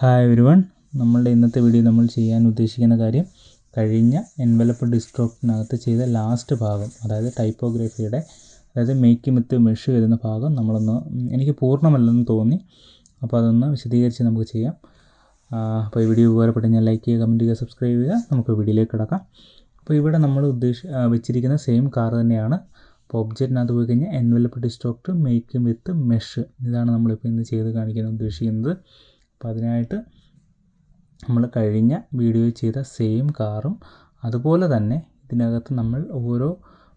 Hi every one നമ്മളുടെ ഇന്നത്തെ video നമ്മൾ ചെയ്യാൻ ഉദ്ദേശിക്കുന്ന കാര്യം കഴിഞ്ഞ എൻവലപ്പ് ഡിസ്ട്രോക്റ്റിനകത്ത് ചെയ്ത ലാസ്റ്റ് ഭാഗം അതായത് ടൈപ്പോഗ്രഫിയുടെ അതായത് മേക്ക് വിത്ത് മെഷ് വരുന്ന ഭാഗം നമ്മളൊന്ന് എനിക്ക് പൂർണമല്ലെന്ന് തോന്നി. അപ്പോൾ അതൊന്ന് വിശദീകരിച്ച് നമുക്ക് ചെയ്യാം. അപ്പോൾ ഈ വീഡിയോ ഉപകാരപ്പെട്ട് ഞാൻ ലൈക്ക് ചെയ്യുക കമന്റ് ചെയ്യുക സബ്സ്ക്രൈബ് ചെയ്യുക നമുക്ക് വീഡിയോയിലേക്ക് കിടക്കാം. അപ്പോൾ ഇവിടെ നമ്മൾ ഉദ്ദേശി വെച്ചിരിക്കുന്ന സെയിം കാർ തന്നെയാണ്. അപ്പോൾ ഒബ്ജക്റ്റിനകത്ത് പോയി കഴിഞ്ഞാൽ envelope distort make with mesh ഇതാണ് നമ്മളിപ്പോൾ ഇന്ന് ചെയ്ത് കാണിക്കാൻ ഉദ്ദേശിക്കുന്നത്. അപ്പോൾ അതിനായിട്ട് നമ്മൾ കഴിഞ്ഞ വീഡിയോയിൽ ചെയ്ത സെയിം കാറും അതുപോലെ തന്നെ ഇതിനകത്ത് നമ്മൾ ഓരോ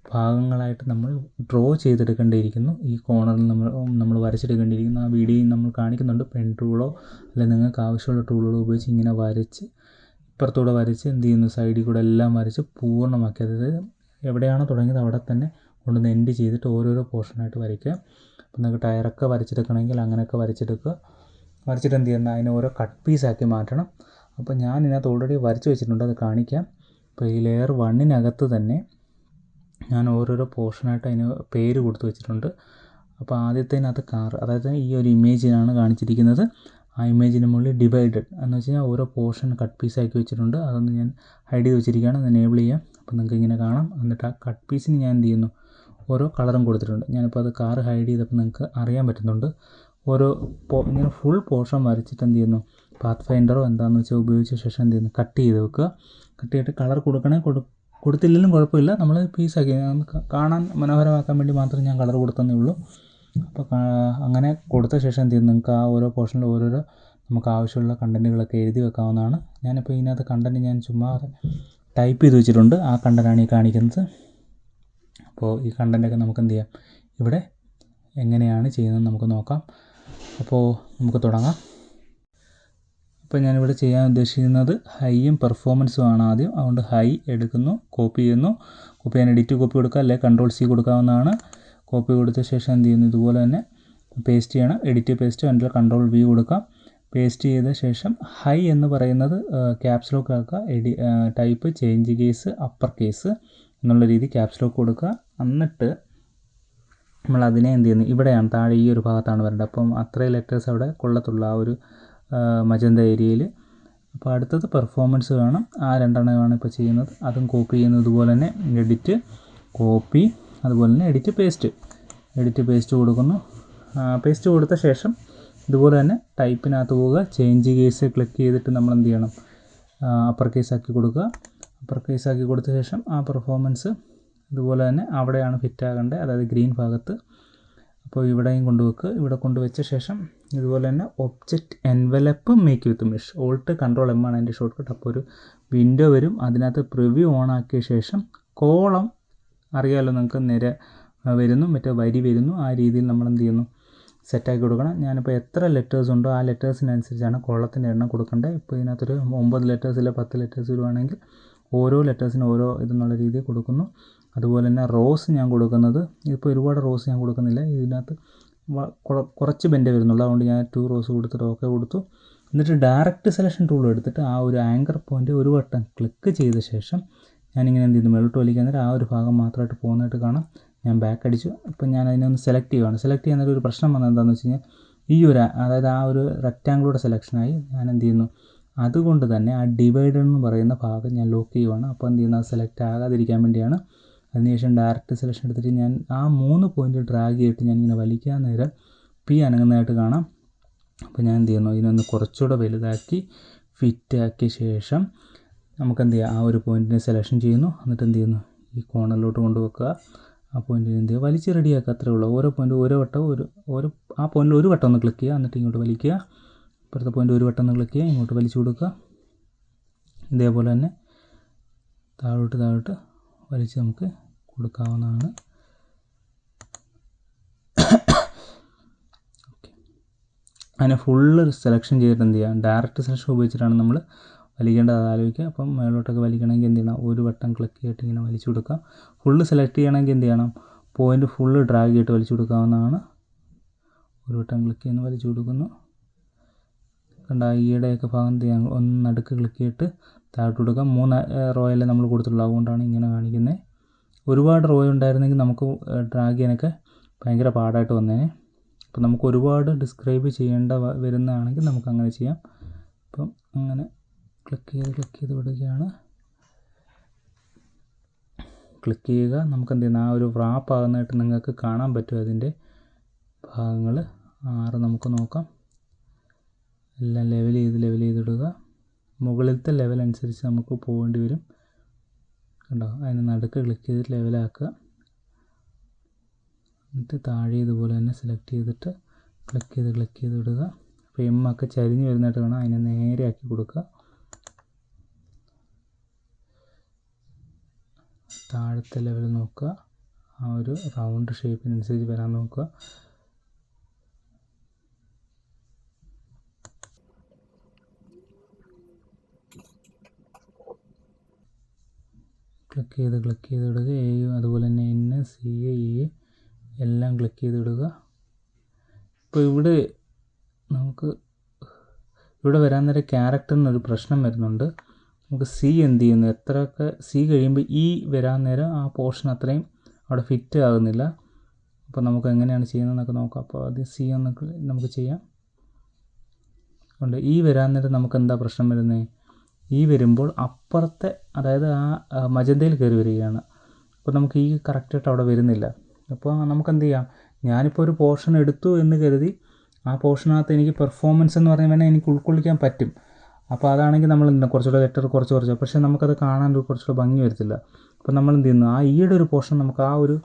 ഭാഗങ്ങളായിട്ട് നമ്മൾ ഡ്രോ ചെയ്തെടുക്കേണ്ടിയിരിക്കുന്നു. ഈ കോണറിൽ നമ്മൾ നമ്മൾ വരച്ചെടുക്കേണ്ടിയിരിക്കുന്നു. ആ വീഡിയോയിൽ നമ്മൾ കാണിക്കുന്നുണ്ട് പെൻ ടൂളോ അല്ലെങ്കിൽ നിങ്ങൾക്ക് ആവശ്യമുള്ള ടൂളുകളോ ഉപയോഗിച്ച് ഇങ്ങനെ വരച്ച് ഇപ്പുറത്തൂടെ വരച്ച് എന്ത് ചെയ്യുന്നു? സൈഡിൽ കൂടെ എല്ലാം വരച്ച് പൂർണമാക്കി. അതായത് എവിടെയാണോ തുടങ്ങിയത് അവിടെ തന്നെ കൊണ്ടുവന്ന് എൻഡ് ചെയ്തിട്ട് ഓരോരോ പോർഷനായിട്ട് വരയ്ക്കുക. അപ്പോൾ നിങ്ങൾക്ക് ടയറൊക്കെ വരച്ചെടുക്കണമെങ്കിൽ അങ്ങനെയൊക്കെ വരച്ചെടുക്കുക. വരച്ചിട്ട് എന്ത് ചെയ്യണം അതിനെ ഓരോ കട്ട് പീസാക്കി മാറ്റണം. അപ്പോൾ ഞാൻ ഇതിനകത്ത് ഓൾറെഡി വരച്ച് വെച്ചിട്ടുണ്ട്. അത് കാണിക്കാം. അപ്പോൾ ഈ ലെയർ വണ്ണിനകത്ത് തന്നെ ഞാൻ ഓരോരോ പോർഷനായിട്ട് അതിന് പേര് കൊടുത്ത് വെച്ചിട്ടുണ്ട്. അപ്പോൾ ആദ്യത്തേനകത്ത് കാർ അതായത് ഈ ഒരു ഇമേജിനാണ് കാണിച്ചിരിക്കുന്നത്. ആ ഇമേജിന് മുകളിൽ ഡിവൈഡഡ് എന്ന് വെച്ച് കഴിഞ്ഞാൽ ഓരോ പോർഷൻ കട്ട് പീസാക്കി വെച്ചിട്ടുണ്ട്. അതൊന്ന് ഞാൻ ഹൈഡ് ചെയ്ത് വെച്ചിരിക്കുകയാണ്. അത് എനേബിൾ ചെയ്യാം. അപ്പോൾ നിങ്ങൾക്ക് ഇങ്ങനെ കാണാം. എന്നിട്ട് ആ കട്ട് പീസിന് ഞാൻ എന്ത് ചെയ്യുന്നു ഓരോ കളറും കൊടുത്തിട്ടുണ്ട്. ഞാനിപ്പോൾ അത് കാർ ഹൈഡ് ചെയ്തപ്പോൾ നിങ്ങൾക്ക് അറിയാൻ പറ്റുന്നുണ്ട്. ഓരോ ഇങ്ങനെ ഫുൾ പോർഷൻ വരച്ചിട്ട് എന്ത് ചെയ്യുന്നു? പാത്ത് ഫൈൻഡറോ എന്താണെന്ന് വെച്ചാൽ ഉപയോഗിച്ച ശേഷം എന്ത് ചെയ്യുന്നു? കട്ട് ചെയ്ത് വെക്കുക. കട്ട് ചെയ്തിട്ട് കളർ കൊടുക്കണേ കൊടു കൊടുത്തില്ലെങ്കിലും കുഴപ്പമില്ല. നമ്മൾ പീസാക്കി കാണാൻ മനോഹരമാക്കാൻ വേണ്ടി മാത്രം ഞാൻ കളർ കൊടുത്തതേ ഉള്ളൂ. അപ്പോൾ അങ്ങനെ കൊടുത്ത ശേഷം എന്ത് ചെയ്യുന്നു? നിങ്ങൾക്ക് ആ ഓരോ പോർഷനിൽ ഓരോരോ നമുക്ക് ആവശ്യമുള്ള കണ്ടന്റുകളൊക്കെ എഴുതി വെക്കാവുന്നതാണ്. ഞാനിപ്പോൾ ഇതിനകത്ത് കണ്ടന്റ് ഞാൻ ചുമ്മാ ടൈപ്പ് ചെയ്ത് വെച്ചിട്ടുണ്ട്. ആ കണ്ടന്റാണ് ഈ കാണിക്കുന്നത്. അപ്പോൾ ഈ കണ്ടന്റൊക്കെ നമുക്ക് എന്ത് ചെയ്യാം? ഇവിടെ എങ്ങനെയാണ് ചെയ്യുന്നത് നമുക്ക് നോക്കാം. അപ്പോൾ നമുക്ക് തുടങ്ങാം. അപ്പോൾ ഞാനിവിടെ ചെയ്യാൻ ഉദ്ദേശിക്കുന്നത് ഹൈയും പെർഫോമൻസും ആണ് ആദ്യം. അതുകൊണ്ട് ഹൈ എടുക്കുന്നു കോപ്പി ചെയ്യുന്നു. കോപ്പി ചെയ്യാൻ എഡിറ്റ് കോപ്പി കൊടുക്കുക അല്ലെങ്കിൽ കൺട്രോൾ സി കൊടുക്കാവുന്നതാണ്. കോപ്പി കൊടുത്ത ശേഷം എന്ത് ചെയ്യുന്നു? ഇതുപോലെ തന്നെ പേസ്റ്റ് ചെയ്യണം. എഡിറ്റ് പേസ്റ്റ് അതിന്റെ കൺട്രോൾ വി കൊടുക്കാം. പേസ്റ്റ് ചെയ്ത ശേഷം ഹൈ എന്ന് പറയുന്നത് ക്യാപ്സ് ലോക്ക് ആക്കുക. AD type change case upper case എന്നുള്ള രീതി ക്യാപ്സ് ലോക്ക് കൊടുക്കുക. എന്നിട്ട് നമ്മൾ അതിനെ എന്ത് ചെയ്യുന്നു? ഇവിടെയാണ് താഴെ ഈ ഒരു ഭാഗത്താണ് വരേണ്ടത്. അപ്പം അത്രയും ലെറ്റേഴ്സ് അവിടെ കൊള്ളത്തുള്ളൂ ആ ഒരു മജന്ത ഏരിയയിൽ. അപ്പോൾ അടുത്തത് പെർഫോമൻസ് വേണം. ആ രണ്ടെണ്ണമാണ് ഇപ്പോൾ ചെയ്യുന്നത്. അതും കോപ്പി ചെയ്യുന്നത് ഇതുപോലെ തന്നെ എഡിറ്റ് കോപ്പി അതുപോലെ തന്നെ എഡിറ്റ് പേസ്റ്റ് എഡിറ്റ് പേസ്റ്റ് കൊടുക്കുന്നു. പേസ്റ്റ് കൊടുത്ത ശേഷം ഇതുപോലെ തന്നെ ടൈപ്പിനകത്ത് പോവുക. ചേഞ്ച് കേസ് ക്ലിക്ക് ചെയ്തിട്ട് നമ്മൾ എന്ത് ചെയ്യണം? അപ്പർ കേസ് ആക്കി കൊടുക്കുക. അപ്പർ കേസ് ആക്കി കൊടുത്ത ശേഷം ആ പെർഫോമൻസ് ഇതുപോലെ തന്നെ അവിടെയാണ് ഫിറ്റ് ആകേണ്ടത് അതായത് ഗ്രീൻ ഭാഗത്ത്. അപ്പോൾ ഇവിടെയും കൊണ്ടുവെക്കുക ഇവിടെ കൊണ്ടുവച്ച ശേഷം ഇതുപോലെ തന്നെ object envelope make with mesh alt control M ആണ് അതിന്റെ ഷോർട്ട് കട്ട് അപ്പോൾ ഒരു വിൻഡോ വരും. അതിനകത്ത് പ്രിവ്യൂ ഓൺ ആക്കിയ ശേഷം കോളം അറിയാമല്ലോ നിങ്ങൾക്ക് നിര വരുന്നു. മറ്റേ വരി വരുന്നു. ആ രീതിയിൽ നമ്മൾ എന്ത് ചെയ്യുന്നു? സെറ്റാക്കി കൊടുക്കണം. ഞാനിപ്പോൾ എത്ര ലെറ്റേഴ്സ് ഉണ്ടോ ആ ലെറ്റേഴ്സിനനുസരിച്ചാണ് കോളത്തിന്റെ എണ്ണം കൊടുക്കേണ്ടത് ഇപ്പോൾ ഇതിനകത്തൊരു ഒമ്പത് ഇല്ല പത്ത് ലെറ്റേഴ്സ് വരുവാണെങ്കിൽ ഓരോ ലെറ്റേഴ്സിന് ഓരോ ഇതെന്നുള്ള രീതിയിൽ കൊടുക്കുന്നു. അതുപോലെ തന്നെ റോസ് ഞാൻ കൊടുക്കുന്നത് ഇപ്പോൾ ഒരുപാട് റോസ് ഞാൻ കൊടുക്കുന്നില്ല. ഇതിനകത്ത് കുറച്ച് ബെൻഡ് വരുന്നുള്ളൂ. അതുകൊണ്ട് ഞാൻ ടു റോസ് കൊടുത്തിട്ട് ഓക്കെ കൊടുത്തു. എന്നിട്ട് ഡയറക്റ്റ് സെലക്ഷൻ ടൂൾ എടുത്തിട്ട് ആ ഒരു ആങ്കർ പോയിന്റ് ഒരു വട്ടം ക്ലിക്ക് ചെയ്ത ശേഷം ഞാനിങ്ങനെ എന്ത് ചെയ്യുന്നു? മെളിട്ട് വലിക്കാൻ നേരം ആ ഒരു ഭാഗം മാത്രമായിട്ട് പോകുന്നതായിട്ട് കാണാം. ഞാൻ ബാക്ക് അടിച്ചു. ഇപ്പം ഞാൻ അതിനെ ഒന്ന് സെലക്ട് ചെയ്യുകയാണ് സെലക്ട് ചെയ്യുന്ന ഒരു പ്രശ്നം വന്നത് എന്താണെന്ന് വെച്ച് കഴിഞ്ഞാൽ ഈ ഒരു അതായത് ആ ഒരു റെക്റ്റാങ്കിളുടെ സെലക്ഷനായി ഞാൻ എന്ത് ചെയ്യുന്നു? അതുകൊണ്ട് തന്നെ ആ ഡിവൈഡർ എന്ന് പറയുന്ന ഭാഗം ഞാൻ ലോക്ക് ചെയ്യുവാണ്. അപ്പോൾ എന്ത് ചെയ്യുന്നത് സെലക്ട് ആകാതിരിക്കാൻ വേണ്ടിയാണ് അതിനുശേഷം ഡയറക്റ്റ് സെലക്ഷൻ എടുത്തിട്ട് ഞാൻ ആ മൂന്ന് പോയിന്റ് ഡ്രാഗ് ചെയ്തിട്ട് ഞാൻ ഇങ്ങനെ വലിക്കാൻ നേരം പി അനങ്ങുന്നതായിട്ട് കാണാം. അപ്പോൾ ഞാൻ എന്ത് ചെയ്യുന്നു? ഇതിനൊന്ന് കുറച്ചുകൂടെ വലുതാക്കി ഫിറ്റ് ആക്കിയ ശേഷം നമുക്ക് എന്ത് ചെയ്യാം? ആ ഒരു പോയിന്റിനെ സെലക്ഷൻ ചെയ്യുന്നു. എന്നിട്ട് എന്ത് ചെയ്യുന്നു? ഈ കോർണറിലോട്ട് കൊണ്ടുവെക്കുക. ആ പോയിന്റിനെ എന്ത് ചെയ്യുക? വലിച്ച് റെഡിയാക്കുക അത്രേ ഉള്ളൂ. ഓരോ പോയിന്റ് ഓരോ വട്ടം ഒരു ഓരോ ആ പോയിന്റിൽ ഒരു വട്ടം ഒന്ന് ക്ലിക്ക് ചെയ്യുക. എന്നിട്ട് ഇങ്ങോട്ട് വലിക്കുക. ഇപ്പുറത്തെ പോയിന്റ് ഒരു വട്ടം ഒന്ന് ക്ലിക്ക് ചെയ്യുക. ഇങ്ങോട്ട് വലിച്ചു കൊടുക്കുക. ഇതേപോലെ തന്നെ താഴോട്ട് താഴോട്ട് വലിച്ച് നമുക്ക് കൊടുക്കാവുന്നതാണ്. അങ്ങനെ ഫുള്ള് സെലക്ഷൻ ചെയ്തിട്ട് എന്ത് ചെയ്യാം? ഡയറക്റ്റ് സെലക്ഷൻ ഉപയോഗിച്ചിട്ടാണ് നമ്മൾ വലിക്കേണ്ടത്. അത് ആലോചിക്കുക. അപ്പം മേലോട്ടൊക്കെ വലിക്കണമെങ്കിൽ എന്ത് ചെയ്യണം? ഒരു വട്ടം ക്ലിക്ക് ചെയ്തിട്ട് ഇങ്ങനെ വലിച്ചു കൊടുക്കാം. ഫുള്ള് സെലക്ട് ചെയ്യണമെങ്കിൽ എന്ത് ചെയ്യണം? പോയിന്റ് ഫുള്ള് ഡ്രാഗ് ചെയ്തിട്ട് വലിച്ചു കൊടുക്കാവുന്നതാണ്. ഒരു വട്ടം ക്ലിക്ക് ചെയ്യുന്നു വലിച്ചു കൊടുക്കുന്നു. കണ്ട ഈയുടെയൊക്കെ ഭാഗം എന്ത് ചെയ്യാം? ഒന്ന് നടുക്ക് ക്ലിക്ക് ചെയ്തിട്ട് താഴോട്ട് കൊടുക്കാം. മൂന്ന് റോയല്ലേ നമ്മൾ കൊടുത്തിട്ടുള്ളൂ. അതുകൊണ്ടാണ് ഇങ്ങനെ കാണിക്കുന്നത് ഒരുപാട് റോ ഉണ്ടായിരുന്നെങ്കിൽ നമുക്ക് ഡ്രാഗ് ചെയ്യാനൊക്കെ ഭയങ്കര പാടായിട്ട് വന്നേനെ. അപ്പം നമുക്ക് ഒരുപാട് ഡിസ്ക്രൈബ് ചെയ്യേണ്ട വരുന്നതാണെങ്കിൽ നമുക്ക് അങ്ങനെ ചെയ്യാം. അപ്പം അങ്ങനെ ക്ലിക്ക് ചെയ്ത് ക്ലിക്ക് ചെയ്ത് വിടുകയാണ്. ക്ലിക്ക് ചെയ്യുക. നമുക്ക് എന്ത് ചെയ്യുന്ന? ആ ഒരു റാപ്പ് ആകുന്നതായിട്ട് നിങ്ങൾക്ക് കാണാൻ പറ്റും അതിന്റെ ഭാഗങ്ങൾ. ആറ് നമുക്ക് നോക്കാം. എല്ലാം ലെവൽ ചെയ്ത് ലെവൽ ചെയ്തിടുക മുകളിലത്തെ ലെവൽ അനുസരിച്ച് നമുക്ക് പോകേണ്ടി വരും. കണ്ടോ അതിന് നടുക്ക് ക്ലിക്ക് ചെയ്ത് ലെവലാക്കുക എന്നിട്ട് താഴെ ഇതുപോലെ തന്നെ സെലക്ട് ചെയ്തിട്ട് ക്ലിക്ക് ചെയ്ത് ക്ലിക്ക് ചെയ്ത് ഇടുക. അപ്പോൾ എം ഒക്കെ ചരിഞ്ഞ് വരുന്നതായിട്ട് കാണാം അതിനെ നേരെ ആക്കി കൊടുക്കുക. താഴത്തെ ലെവൽ നോക്കുക. ആ ഒരു റൗണ്ട് ഷേപ്പിനനുസരിച്ച് വരാൻ നോക്കുക. ക്ലിക്ക് ചെയ്ത് ക്ലിക്ക് ചെയ്ത് ഇടുക എയും അതുപോലെ തന്നെ എൻ സി എ ഇ എല്ലാം ക്ലിക്ക് ചെയ്ത് ഇടുക ഇപ്പോൾ ഇവിടെ നമുക്ക് ഇവിടെ വരാൻ നേരം ക്യാരക്ടറിനൊരു പ്രശ്നം വരുന്നുണ്ട്. നമുക്ക് സി എന്ത് ചെയ്യുന്നു? എത്രയൊക്കെ സി കഴിയുമ്പോൾ ഇ വരാൻ നേരം ആ പോർഷൻ അത്രയും അവിടെ ഫിറ്റ് ആകുന്നില്ല. അപ്പോൾ നമുക്ക് എങ്ങനെയാണ് ചെയ്യുന്നതെന്നൊക്കെ നോക്കാം. അപ്പോൾ ആദ്യം സി ഒന്ന് നമുക്ക് ചെയ്യാം. ഉണ്ട് ഈ വരാൻ നേരം നമുക്ക് എന്താ പ്രശ്നം വരുന്നത് ഈ വരുമ്പോൾ അപ്പുറത്തെ അതായത് ആ മജന്തയിൽ കയറി വരികയാണ്. അപ്പോൾ നമുക്ക് ഈ കറക്റ്റായിട്ട് അവിടെ വരുന്നില്ല. അപ്പോൾ നമുക്ക് എന്ത് ചെയ്യാം? ഞാനിപ്പോൾ ഒരു പോർഷൻ എടുത്തു എന്ന് കരുതി ആ പോർഷനകത്ത് എനിക്ക് പെർഫോമൻസ് എന്ന് പറയുമ്പോൾ എനിക്ക് ഉൾക്കൊള്ളിക്കാൻ പറ്റും. അപ്പോൾ അതാണെങ്കിൽ നമ്മൾ എന്താ കുറച്ചുകൂടെ ലെറ്റർ കുറച്ച് കുറച്ച് പക്ഷേ നമുക്കത് കാണാൻ കുറച്ചുകൂടെ ഭംഗി വരത്തില്ല. അപ്പോൾ നമ്മൾ എന്ത് ചെയ്യുന്നു? ആ ഈയുടെ ഒരു പോർഷൻ നമുക്ക് ആ ഒരു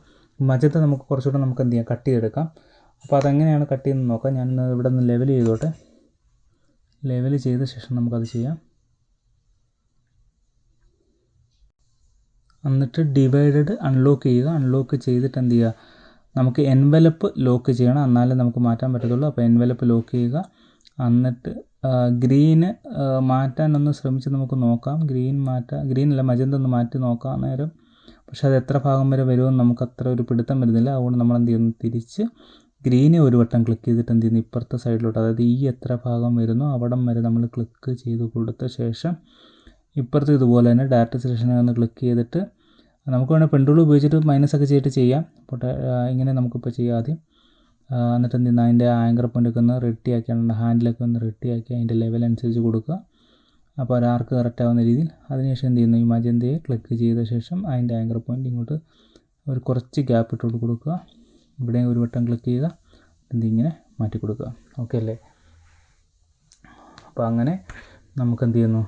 മജത്ത് നമുക്ക് കുറച്ചുകൂടെ നമുക്ക് എന്ത് ചെയ്യാം? കട്ട് ചെയ്തെടുക്കാം. അപ്പോൾ അതെങ്ങനെയാണ് കട്ട് ചെയ്യുന്നത് നോക്കാം. ഞാൻ ഇവിടെ നിന്ന് ലെവൽ ചെയ്തോട്ടെ. ലെവൽ ചെയ്ത ശേഷം നമുക്കത് ചെയ്യാം. എന്നിട്ട് ഡിവൈഡഡ് അൺലോക്ക് ചെയ്യുക. അൺലോക്ക് ചെയ്തിട്ട് എന്ത് ചെയ്യുക? നമുക്ക് എൻവലപ്പ് ലോക്ക് ചെയ്യണം. എന്നാലേ നമുക്ക് മാറ്റാൻ പറ്റത്തുള്ളൂ. അപ്പോൾ എൻവലപ്പ് ലോക്ക് ചെയ്യുക. എന്നിട്ട് ഗ്രീന് മാറ്റാനൊന്ന് ശ്രമിച്ച് നമുക്ക് നോക്കാം. ഗ്രീൻ മാറ്റാം ഗ്രീൻ അല്ല മജന്ത ഒന്ന് മാറ്റി നോക്കാം നേരം പക്ഷെ അത് എത്ര ഭാഗം വരെ വരുമെന്ന് നമുക്ക് അത്ര ഒരു പിടുത്തം വരുന്നില്ല. അതുകൊണ്ട് നമ്മൾ എന്ത് ചെയ്യുന്നു? തിരിച്ച് ഗ്രീനെ ഒരു വട്ടം ക്ലിക്ക് ചെയ്തിട്ട് എന്ത് ചെയ്യുന്നു? ഇപ്പുറത്തെ സൈഡിലോട്ട് അതായത് ഈ എത്ര ഭാഗം വരുന്നോ അവിടം വരെ നമ്മൾ ക്ലിക്ക് ചെയ്ത് കൊടുത്ത ശേഷം ഇപ്പുറത്ത് ഇതുപോലെ തന്നെ ഡയറക്റ്റ് സെലക്ഷൻ ഒന്ന് ക്ലിക്ക് ചെയ്തിട്ട് നമുക്ക് വേണമെങ്കിൽ പെൺടൂൾ ഉപയോഗിച്ചിട്ട് മൈനസ് ഒക്കെ ചെയ്തിട്ട് ചെയ്യാം. പോട്ടെ ഇങ്ങനെ നമുക്കിപ്പോൾ ചെയ്യാം ആദ്യം. എന്നിട്ട് ചെയ്യുന്നു? അതിന്റെ ആങ്കർ പോയിന്റൊക്കെ ഒന്ന് റെഡി ആക്കിയാണ് ഹാൻഡിലൊക്കെ ഒന്ന് റെഡി ആക്കി അതിന്റെ ലെവൽ അനുസരിച്ച് കൊടുക്കുക. അപ്പോൾ ഒരാർക്ക് കറക്റ്റ് ആവുന്ന രീതിയിൽ അതിനുശേഷം എന്ത് ചെയ്യുന്നു? ഇമാജിന്റെ ക്ലിക്ക് ചെയ്ത ശേഷം അതിന്റെ ആങ്കർ പോയിന്റ് ഇങ്ങോട്ട് ഒരു കുറച്ച് ഗ്യാപ്പ് ഇട്ടുകൊണ്ട് കൊടുക്കുക. ഇവിടെ ഒരു വട്ടം ക്ലിക്ക് ചെയ്യുക. എന്ത് ഇങ്ങനെ മാറ്റി കൊടുക്കുക. ഓക്കെ അല്ലേ? അപ്പോൾ അങ്ങനെ നമുക്ക് എന്ത് ചെയ്യുന്നു?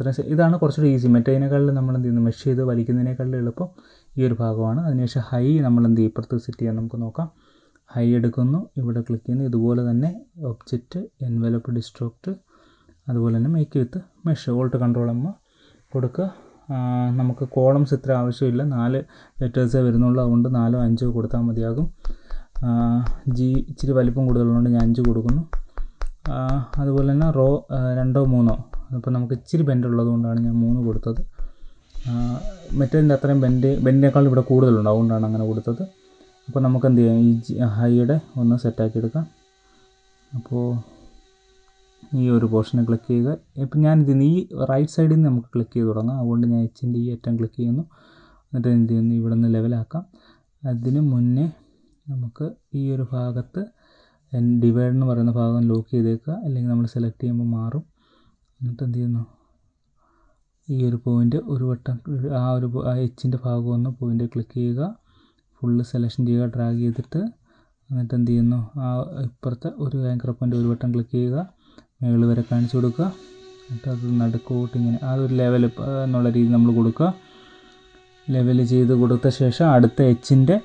ഇത്ര ഇതാണ് കുറച്ചുകൂടി ഈസി മറ്റേതിനേക്കാളും നമ്മൾ എന്ത് ചെയ്യുന്നു മെഷ് ചെയ്ത് വലിക്കുന്നതിനേക്കാളും എളുപ്പം ഈ ഒരു ഭാഗമാണ്. അതിനുശേഷം ഹൈ നമ്മൾ എന്ത് ചെയ്യും? ഇപ്പുറത്ത് സെറ്റ് ചെയ്യാൻ നമുക്ക് നോക്കാം. ഹൈ എടുക്കുന്നു. ഇവിടെ ക്ലിക്ക് ചെയ്യുന്നു. ഇതുപോലെ തന്നെ ഒബ്ജക്റ്റ് എൻവലപ്പ് ഡിസ്ട്രോക്ട് അതുപോലെ തന്നെ make with mesh alt control M കൊടുക്കുക. നമുക്ക് കോളംസ് ഇത്ര ആവശ്യമില്ല. നാല് ലെറ്റേഴ്സേ വരുന്നുള്ളൂ. അതുകൊണ്ട് നാലോ അഞ്ചോ കൊടുത്താൽ മതിയാകും. ജി ഇച്ചിരി വലിപ്പം കൂടുതലുള്ളതുകൊണ്ട് ഞാൻ അഞ്ച് കൊടുക്കുന്നു. അതുപോലെ തന്നെ റോ രണ്ടോ മൂന്നോ അപ്പോൾ നമുക്ക് ഇച്ചിരി ബെൻഡ് ഉള്ളത് കൊണ്ടാണ് ഞാൻ മൂന്ന് കൊടുത്തത്. മറ്റേതിന്റെ അത്രയും ബെൻഡ് ബെൻഡിനേക്കാൾ ഇവിടെ കൂടുതലുണ്ട്. അതുകൊണ്ടാണ് അങ്ങനെ കൊടുത്തത്. അപ്പോൾ നമുക്ക് എന്ത് ചെയ്യാം? ഈ ഹൈയുടെ ഒന്ന് സെറ്റാക്കി എടുക്കാം. അപ്പോൾ ഈ ഒരു പോർഷനെ ക്ലിക്ക് ചെയ്യുക. ഇപ്പം ഞാൻ ഇതിന് ഈ റൈറ്റ് സൈഡിൽ നിന്ന് നമുക്ക് ക്ലിക്ക് ചെയ്ത് തുടങ്ങാം. അതുകൊണ്ട് ഞാൻ എച്ചിന്റെ ഈ അറ്റം ക്ലിക്ക് ചെയ്യുന്നു. എന്നിട്ട് എന്ത് ചെയ്യുന്നു? ഇവിടെ നിന്ന് ലെവലാക്കാം അതിന് മുന്നേ നമുക്ക് ഈ ഒരു ഭാഗത്ത് ഡിവൈഡ് എന്ന് പറയുന്ന ഭാഗം ലോക്ക് ചെയ്തേക്കുക. അല്ലെങ്കിൽ നമ്മൾ സെലക്ട് ചെയ്യുമ്പോൾ മാറും. എന്നിട്ട് എന്ത് ചെയ്യുന്നു ഈ ഒരു പോയിന്റ് ഒരു വട്ടം ആ ഒരു ആ എച്ചിന്റെ ഭാഗം ഒന്ന് പോയിന്റ് ക്ലിക്ക് ചെയ്യുക. ഫുള്ള് സെലക്ഷൻ ചെയ്യുക ഡ്രാഗ് ചെയ്തിട്ട് എന്നിട്ട് എന്ത് ചെയ്യുന്നു ആ ഇപ്പുറത്തെ ഒരു ആങ്കർ പോയിന്റ് ഒരു വട്ടം ക്ലിക്ക് ചെയ്യുക. മുകളിൽ വരെ കാണിച്ചു കൊടുക്കുക. എന്നിട്ട് അത് നടുക്കോട്ട് ഇങ്ങനെ ആ ഒരു ലെവൽ എന്നുള്ള രീതി നമ്മൾ കൊടുക്കുക. ലെവൽ ചെയ്ത് കൊടുത്ത ശേഷം അടുത്ത എച്ചിന്റെ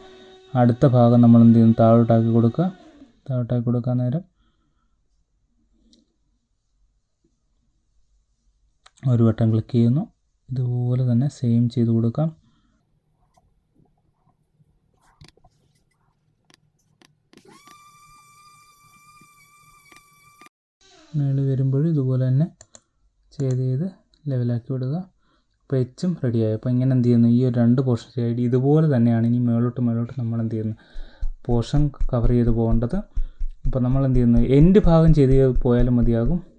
അടുത്ത ഭാഗം നമ്മൾ എന്ത് ചെയ്യുന്നു താഴോട്ടാക്കി കൊടുക്കുക. താഴോട്ടാക്കി കൊടുക്കാൻ നേരം ഒരു വട്ടം ക്ലിക്ക് ചെയ്യുന്നു. ഇതുപോലെ തന്നെ സെയിം ചെയ്ത് കൊടുക്കാം. മേളിൽ വരുമ്പോഴും ഇതുപോലെ തന്നെ ചെയ്ത് ചെയ്ത് ലെവലാക്കി വിടുക. അപ്പോൾ എച്ചും റെഡിയായി അപ്പോൾ ഇങ്ങനെ എന്ത് ചെയ്യുന്നു? ഈ ഒരു രണ്ട് പോർഷൻ ചെയ്ത് ഇതുപോലെ തന്നെയാണ് ഇനി മേളോട്ട് മേളോട്ട് നമ്മൾ എന്ത് ചെയ്യുന്നു? പോർഷൻ കവർ ചെയ്ത് പോകേണ്ടത്. അപ്പോൾ നമ്മൾ എന്ത് ചെയ്യുന്നു? എൻഡ് ഭാഗം ചെയ്ത് പോയാലും മതിയാകും.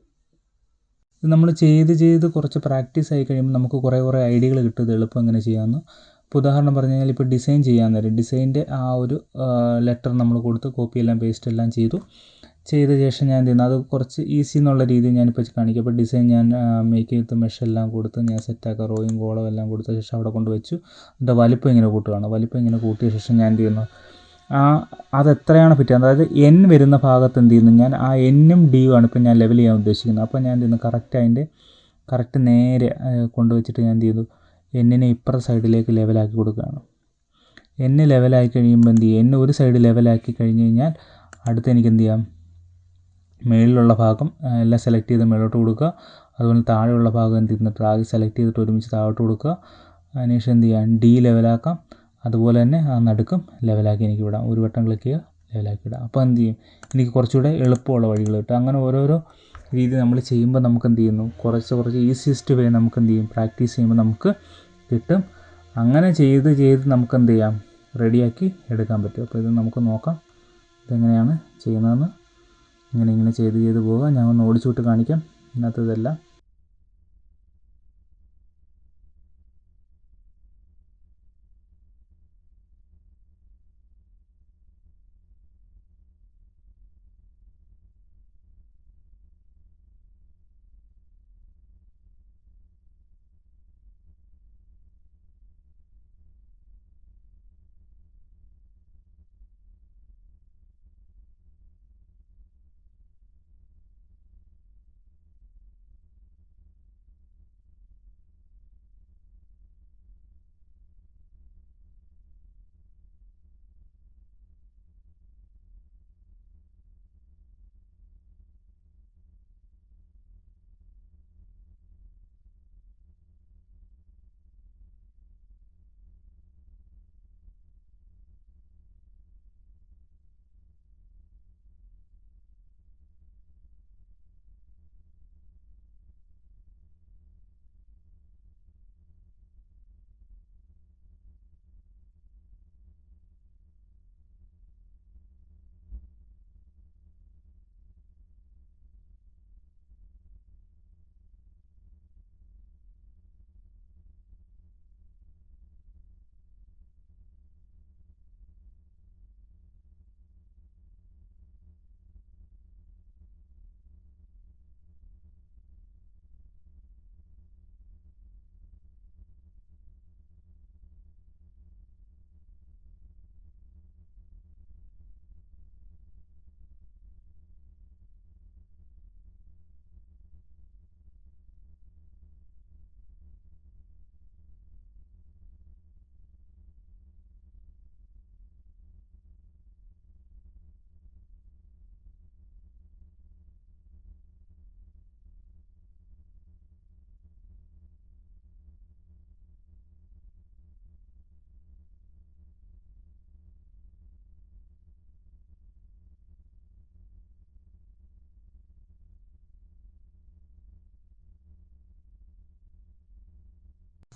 ഇത് നമ്മൾ ചെയ്ത് ചെയ്ത് കുറച്ച് പ്രാക്ടീസ് ആയി കഴിയുമ്പോൾ നമുക്ക് കുറേ കുറേ ഐഡിയകൾ കിട്ടും. ഇത് എളുപ്പം എങ്ങനെ ചെയ്യാമെന്ന് ഇപ്പോൾ ഉദാഹരണം പറഞ്ഞു കഴിഞ്ഞാൽ ഇപ്പോൾ ഡിസൈൻ ചെയ്യാൻ നേരം. ഡിസൈന്റെ ആ ഒരു ലെറ്റർ നമ്മൾ കൊടുത്ത് കോപ്പി എല്ലാം പേസ്റ്റ് എല്ലാം ചെയ്തു. ചെയ്ത ശേഷം ഞാൻ എന്ത് അത് കുറച്ച് ഈസി എന്നുള്ള രീതിയിൽ ഞാനിപ്പോൾ കാണിക്കും. അപ്പോൾ ഡിസൈൻ ഞാൻ മേക്ക് ചെയ്ത് മെഷ് എല്ലാം കൊടുത്ത് ഞാൻ സെറ്റാക്കുക റോയും കോളം എല്ലാം കൊടുത്ത ശേഷം അവിടെ കൊണ്ട് വെച്ചു. എന്നിട്ട് വലിപ്പം ഇങ്ങനെ കൂട്ടുകയാണ് വലിപ്പം ഇങ്ങനെ കൂട്ടിയ ശേഷം ഞാൻ എന്ത് ചെയ്യുന്നു? ആ അത് എത്രയാണ് ഫിറ്റ് അതായത് എൻ വരുന്ന ഭാഗത്ത് എന്ത് ചെയ്യുന്നു ഞാൻ ആ എന്നും ഡിയും ആണ് ഇപ്പോൾ ഞാൻ ലെവൽ ചെയ്യാൻ ഉദ്ദേശിക്കുന്നത്. അപ്പോൾ ഞാൻ എന്ത് ചെയ്യുന്നു കറക്റ്റ് അതിന്റെ കറക്റ്റ് നേരെ കൊണ്ടുവച്ചിട്ട് ഞാൻ എന്ത് ചെയ്തു എന്നിനെ ഇപ്പുറ സൈഡിലേക്ക് ലെവലാക്കി കൊടുക്കുകയാണ്. എന്നെ ലെവലാക്കി കഴിയുമ്പോൾ എന്ത് ചെയ്യും എന്നെ ഒരു സൈഡ് ലെവലാക്കി കഴിഞ്ഞ് കഴിഞ്ഞാൽ അടുത്ത് എനിക്ക് എന്ത് ചെയ്യാം? മേളിലുള്ള ഭാഗം എല്ലാം സെലക്ട് ചെയ്ത് മേളോട്ട് കൊടുക്കുക. അതുപോലെ താഴെയുള്ള ഭാഗം എന്ത് ചെയ്യുന്നു? ഡ്രാഗ് സെലക്ട് ചെയ്തിട്ട് ഒരുമിച്ച് താഴോട്ട് കൊടുക്കുക. അതിനുശേഷം എന്ത് ചെയ്യാം? ഡി ലെവലാക്കാം അതുപോലെ തന്നെ ആ നടുക്കും ലെവലാക്കി എനിക്ക് വിടാം. ഒരു വട്ടം ക്ലിക്ക് ചെയ്യുക ലെവലാക്കി വിടാം അപ്പോൾ എന്ത് ചെയ്യും? എനിക്ക് കുറച്ചുകൂടെ എളുപ്പമുള്ള വഴികൾ കിട്ടും. അങ്ങനെ ഓരോരോ രീതി നമ്മൾ ചെയ്യുമ്പോൾ നമുക്ക് എന്ത് ചെയ്യുന്നു? കുറച്ച് കുറച്ച് ഈസിയസ്റ്റ് വേ നമുക്ക് എന്ത് ചെയ്യും? പ്രാക്ടീസ് ചെയ്യുമ്പോൾ നമുക്ക് കിട്ടും. അങ്ങനെ ചെയ്ത് ചെയ്ത് നമുക്ക് എന്ത് ചെയ്യാം? റെഡിയാക്കി എടുക്കാൻ പറ്റും. അപ്പോൾ ഇത് നമുക്ക് നോക്കാം. ഇതെങ്ങനെയാണ് ചെയ്യുന്നതെന്ന്. ഇങ്ങനെ ഇങ്ങനെ ചെയ്ത് ചെയ്ത് പോവുക. ഞാൻ ഒന്ന് ഓടിച്ചു വിട്ട് കാണിക്കാം. ഇതിനകത്ത് ഇതെല്ലാം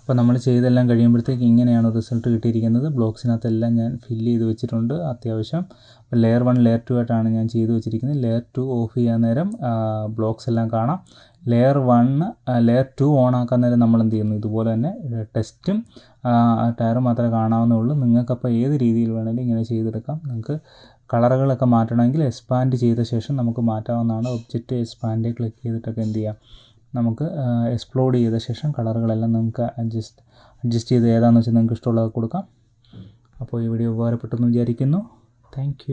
അപ്പോൾ നമ്മൾ ചെയ്തെല്ലാം കഴിയുമ്പോഴത്തേക്ക് ഇങ്ങനെയാണ് റിസൾട്ട് കിട്ടിയിരിക്കുന്നത്. ബ്ലോക്സിനകത്തെല്ലാം ഞാൻ ഫില്ല് ചെയ്ത് വെച്ചിട്ടുണ്ട് അത്യാവശ്യം. ലെയർ വൺ ലെയർ ടു ആയിട്ടാണ് ഞാൻ ചെയ്ത് വെച്ചിരിക്കുന്നത്. ലെയർ ടു ഓഫ് ചെയ്യാൻ നേരം ബ്ലോക്സ് എല്ലാം കാണാം. Layer one layer two on ആക്കാൻ നേരം നമ്മൾ എന്ത് ചെയ്യുന്നു? ഇതുപോലെ തന്നെ ടെസ്റ്റും ടയറും മാത്രമേ കാണാവുന്നുള്ളൂ. നിങ്ങൾക്കപ്പോൾ ഏത് രീതിയിൽ വേണമെങ്കിലും ഇങ്ങനെ ചെയ്തെടുക്കാം. നിങ്ങൾക്ക് കളറുകളൊക്കെ മാറ്റണമെങ്കിൽ എക്സ്പാൻഡ് ചെയ്ത ശേഷം നമുക്ക് മാറ്റാവുന്നതാണ്. ഒബ്ജക്റ്റ് എക്സ്പാൻഡ് ക്ലിക്ക് ചെയ്തിട്ടൊക്കെ എന്ത് ചെയ്യാം? നമുക്ക് എക്സ്പ്ലോഡ് ചെയ്ത ശേഷം കളറുകളെല്ലാം നിങ്ങൾക്ക് അഡ്ജസ്റ്റ് അഡ്ജസ്റ്റ് ചെയ്ത് ഏതാണെന്ന് വെച്ചാൽ നിങ്ങൾക്ക് ഇഷ്ടമുള്ളത് കൊടുക്കാം. അപ്പോൾ ഈ വീഡിയോ ഉപകാരപ്പെട്ടെന്ന് വിചാരിക്കുന്നു. താങ്ക്